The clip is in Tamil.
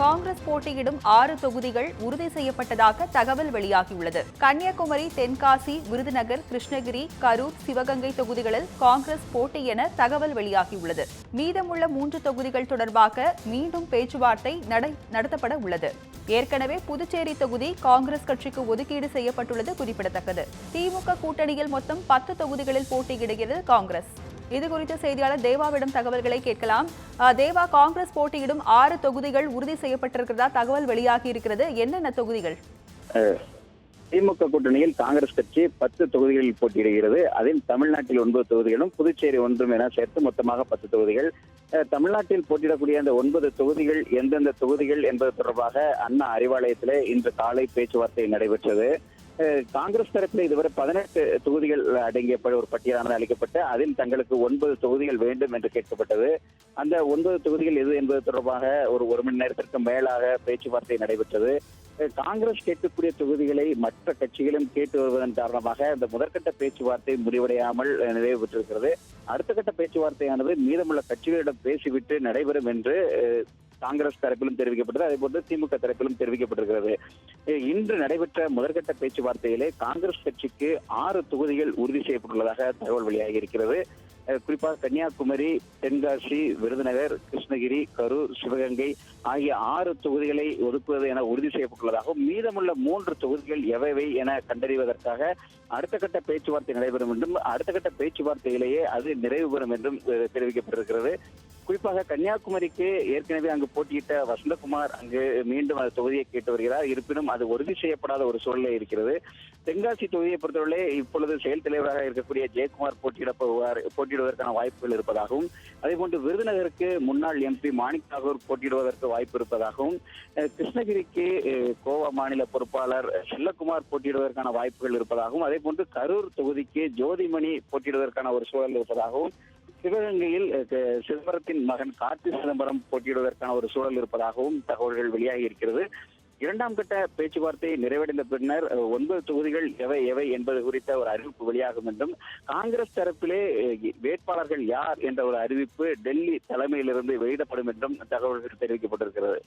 காங்கிரஸ் போட்டியிடும் ஆறு தொகுதிகள் உறுதி செய்யப்பட்டதாக தகவல் வெளியாகியுள்ளது. கன்னியாகுமரி தென்காசி விருதுநகர் கிருஷ்ணகிரி கரூர் சிவகங்கை தொகுதிகளில் காங்கிரஸ் போட்டி என தகவல் வெளியாகியுள்ளது. மீதமுள்ள மூன்று தொகுதிகள் தொடர்பாக மீண்டும் பேச்சுவார்த்தை நடத்தப்பட உள்ளது. ஏற்கனவே புதுச்சேரி தொகுதி காங்கிரஸ் கட்சிக்கு ஒதுக்கீடு செய்யப்பட்டுள்ளது குறிப்பிடத்தக்கது. திமுக கூட்டணியில் மொத்தம் பத்து தொகுதிகளில் போட்டியிடுகிறது காங்கிரஸ். இது குறித்த செய்தியாளர் தேவாவிடம் தகவல்களை கேட்கலாம். தேவா காங்கிரஸ் போட்டியிடும் ஆறு தொகுதிகள் உறுதி செய்யப்பட்டிருக்கிறதா தகவல் வெளியாகி இருக்கிறது. என்னென்ன தொகுதிகள்? திமுக கூட்டணியில் காங்கிரஸ் கட்சி பத்து தொகுதிகளில் போட்டியிடுகிறது. அதில் தமிழ்நாட்டில் ஒன்பது தொகுதிகளும் புதுச்சேரி ஒன்றும் என சேர்த்து மொத்தமாக பத்து தொகுதிகள். அஹ், தமிழ்நாட்டில் போட்டியிடக்கூடிய அந்த ஒன்பது தொகுதிகள் எந்தெந்த தொகுதிகள் என்பது தொடர்பாக அண்ணா அறிவாலயத்திலே இன்று காலை பேச்சுவார்த்தை நடைபெற்றது. காங்கிரஸ் தரப்பில் இதுவரை பதினெட்டு தொகுதிகள் அடங்கிய ஒரு பட்டியலானது அளிக்கப்பட்டு அதில் தங்களுக்கு ஒன்பது தொகுதிகள் வேண்டும் என்று கேட்கப்பட்டது. அந்த ஒன்பது தொகுதிகள் எது என்பது தொடர்பாக ஒரு ஒரு மணி நேரத்திற்கு மேலாக பேச்சுவார்த்தை நடைபெற்றது. காங்கிரஸ் கேட்கக்கூடிய தொகுதிகளை மற்ற கட்சிகளும் கேட்டு வருவதன் காரணமாக இந்த முதற்கட்ட பேச்சுவார்த்தை முடிவடையாமல் நிறைவு பெற்றிருக்கிறது. அடுத்த கட்ட பேச்சுவார்த்தையானது மீதமுள்ள கட்சிகளிடம் பேசிவிட்டு நடைபெறும் என்று காங்கிரஸ் தரப்பிலும் தெரிவிக்கப்பட்டது. அதே போன்று திமுக தரப்பிலும் தெரிவிக்கப்பட்டிருக்கிறது. இன்று நடைபெற்ற முதற்கட்ட பேச்சுவார்த்தையிலே காங்கிரஸ் கட்சிக்கு ஆறு தொகுதிகள் உறுதி செய்யப்பட்டுள்ளதாக தகவல் வெளியாகி இருக்கிறது குறிப்பாக கன்னியாகுமரி தென்காசி விருதுநகர் கிருஷ்ணகிரி கரூர் சிவகங்கை ஆகிய ஆறு தொகுதிகளை ஒதுக்குவது என உறுதி செய்யப்பட்டுள்ளதாகவும் மீதமுள்ள மூன்று தொகுதிகள் எவைவை என கண்டறிவதற்காக அடுத்த கட்ட பேச்சுவார்த்தை நடைபெறும் என்றும் அடுத்த கட்ட பேச்சுவார்த்தையிலேயே அது நிறைவு பெறும் என்றும் தெரிவிக்கப்பட்டிருக்கிறது. குறிப்பாக கன்னியாகுமரிக்கு ஏற்கனவே அங்கு போட்டியிட்ட வசந்தகுமார் அங்கு மீண்டும் அந்த தொகுதியை கேட்டு வருகிறார். இருப்பினும் அது உறுதி செய்யப்படாத ஒரு சூழ்நிலை இருக்கிறது. தென்காசி தொகுதியை பொறுத்தவரை இப்பொழுது செயல் தலைவராக இருக்கக்கூடிய ஜெயக்குமார் போட்டியிட போவார் போட்டியிடுவதற்கான வாய்ப்புகள் இருப்பதாகவும் அதேபோன்று விருதுநகருக்கு முன்னாள் எம்பி மாணிக் தாகூர் போட்டியிடுவதற்கு வாய்ப்பு இருப்பதாகவும் கிருஷ்ணகிரிக்கு கோவா மாநில பொறுப்பாளர் செல்லக்குமார் போட்டியிடுவதற்கான வாய்ப்புகள் இருப்பதாகவும் அதேபோன்று கரூர் தொகுதிக்கு ஜோதிமணி போட்டியிடுவதற்கான ஒரு சூழல் இருப்பதாகவும் சிவகங்கையில் சிதம்பரத்தின் மகன் கார்த்தி சிதம்பரம் போட்டியிடுவதற்கான ஒரு சூழல் இருப்பதாகவும் தகவல்கள் வெளியாகி இருக்கிறது இரண்டாம் கட்ட பேச்சுவார்த்தை நிறைவடைந்த பின்னர் ஒன்பது தொகுதிகள் எவை எவை என்பது குறித்த ஒரு அறிவிப்பு வெளியாகும் என்றும் காங்கிரஸ் தரப்பிலே வேட்பாளர்கள் யார் என்ற ஒரு அறிவிப்பு டெல்லி தலைமையிலிருந்து வெளியிடப்படும் என்றும் தகவல்கள் தெரிவிக்கப்பட்டிருக்கிறது.